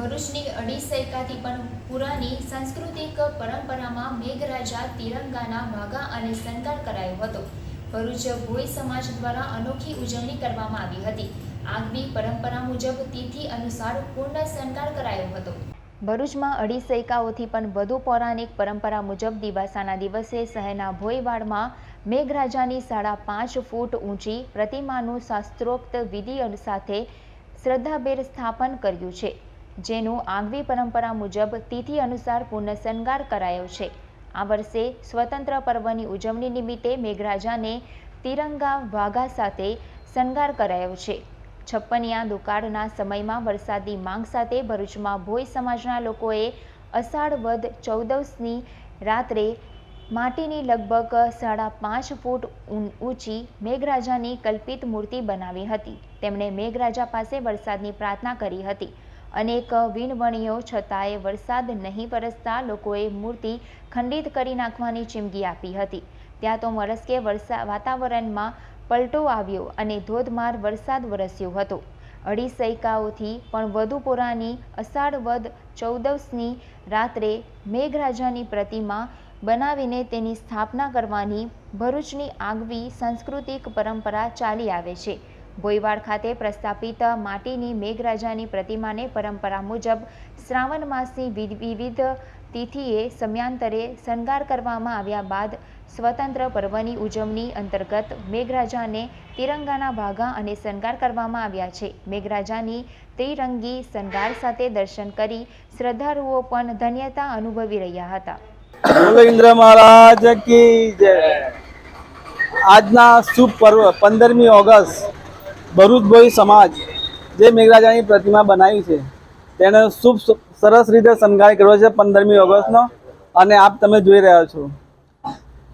ભરૂચની અઢી સૈકાથી પણ પુરાની સાંસ્કૃતિક પરંપરામાં મેઘરાજા તિરંગાના ભાગા અને સંકાર કરાયો હતો. ભરૂચ ભોઈ સમાજ દ્વારા અનોખી ઉજવણી કરવામાં આવી હતી. આગવી પરંપરા મુજબ તિથિ અનુસાર પૂર્ણ સંકાર કરાયો હતો. ભરૂચમાં અઢી સૈકાઓથી પણ વધુ પૌરાણિક પરંપરા મુજબ દિવાસાના દિવસે શહેરના ભોયવાડમાં મેઘરાજાની સાડા પાંચ ફૂટ ઊંચી પ્રતિમાનું શાસ્ત્રોક્ત વિધિ સાથે શ્રદ્ધાભેર સ્થાપન કર્યું છે. જેનું આગવી પરંપરા મુજબ તિથિ અનુસાર પૂર્ણ શણગાર કરાયો છે. આ વર્ષે સ્વતંત્ર પર્વની ઉજવણી નિમિત્તે મેઘરાજાને તિરંગા વાઘા સાથે શણગાર કરાયો છે. છપ્પનિયા દુકાળના સમયમાં વરસાદની માંગ સાથે ભરૂચમાં ભોઈ સમાજના લોકોએ અષાઢ વદ ચૌદસની રાત્રે માટીની લગભગ સાડા પાંચ ફૂટ ઊંચી મેઘરાજાની કલ્પિત મૂર્તિ બનાવી હતી. તેમણે મેઘરાજા પાસે વરસાદની પ્રાર્થના કરી હતી. અનેક વીણવણીઓ છતાંય વરસાદ નહીં વરસતા લોકોએ મૂર્તિ ખંડિત કરી નાખવાની ચીમગી આપી હતી. ત્યાં તો વરસકે વરસા, વાતાવરણમાં પલટો આવ્યો અને ધોધમાર વરસાદ વરસ્યો હતો. અઢી સૈકાઓથી પણ વધુ પુરાની અષાઢ વદ ચૌદસની રાત્રે મેઘરાજાની પ્રતિમા બનાવીને તેની સ્થાપના કરવાની ભરૂચની આગવી સાંસ્કૃતિક પરંપરા ચાલી આવે છે. ભોયવાડ ખાતે પ્રસ્થાપિત માટીની મેઘરાજાની પ્રતિમાને પરંપરા મુજબ શ્રાવણ માસની વિવિધ તિથિએ સમયાંતરે શણગાર કરવામાં આવ્યા બાદ સ્વતંત્ર પર્વની ઉજવણી અંતર્ગત મેઘરાજાને તિરંગાના ભાગા અને શણગાર કરવામાં આવ્યા છે. મેઘરાજાની ત્રિરંગી શણગાર સાથે દર્શન કરી શ્રદ્ધાળુઓ પણ ધન્યતા અનુભવી રહ્યા હતા. બોલો મહારાજ કી આજના શુભ પર્વ પંદરમી ઓગસ્ટ ભરૂચ ભોઈ સમાજ, જે મેઘરાજાની પ્રતિમા બનાવી છે તેને શુભ સરસ રીતે શણગાર કર્યો છે પંદરમી ઓગસ્ટનો, અને આપ તમે જોઈ રહ્યા છો.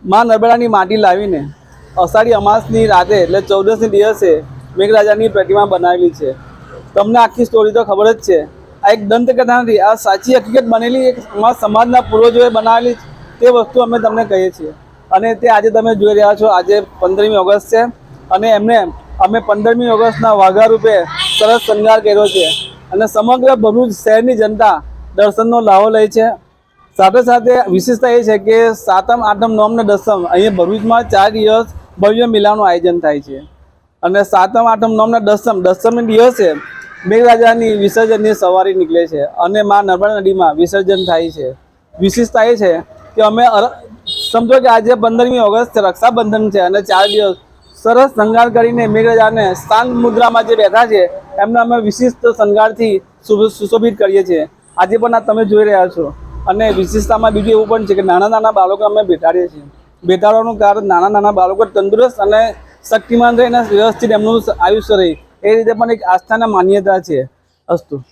માં નર્મદાની માટી લાવીને અષાઢી અમાસની રાતે, એટલે ચૌદસની દિવસે મેઘરાજાની પ્રતિમા બનાવેલી છે. તમને આખી સ્ટોરી તો ખબર જ છે. આ એક દંતકથા નથી, આ સાચી હકીકત બનેલી એક સમાજના પૂર્વજોએ બનાવેલી તે વસ્તુ અમે તમને કહીએ છીએ. અને તે આજે તમે જોઈ રહ્યા છો, આજે પંદરમી ઓગસ્ટ છે, અને એમને અમે પંદરમી ઓગસ્ટના વાઘા રૂપે સરસ શણગાર કર્યો છે અને સમગ્ર ભરૂચ શહેરની જનતા દર્શનનો લાહો લે છે. સાથે સાથે વિશેષતા એ છે કે સાતમ, આઠમ નોમ ને દસમ અહીંયા ભરૂચમાં ચાર દિવસ ભવ્ય મેળાનું આયોજન થાય છે. અને સાતમ, આઠમ નોમ ને દસમ દસમના દિવસે મેઘરાજાની વિસર્જનની સવારી નીકળે છે અને મા નર્મદા નદીમાં વિસર્જન થાય છે. વિશેષતા એ છે કે અમે સમજો કે આજે પંદરમી ઓગસ્ટ રક્ષાબંધન છે અને ચાર દિવસ સરસ શણગાર કરીને મેઘરાજાને શાંત મુદ્રામાં જે બેઠા છે, એમને અમે વિશિષ્ટ શણગારથી સુશોભિત કરીએ છીએ. આજે પણ આ તમે જોઈ રહ્યા છો. અને વિશેષતામાં બીજું એવું પણ છે કે નાના નાના બાળકો અમે બેઠાડીએ છીએ. બેઠાડવાનું કારણ નાના નાના બાળકો તંદુરસ્ત અને શક્તિમાન રહીને વ્યવસ્થિત એમનું આયુષ્ય રહે. એ રીતે પણ એક આસ્થાના માન્યતા છે અસ્તુ.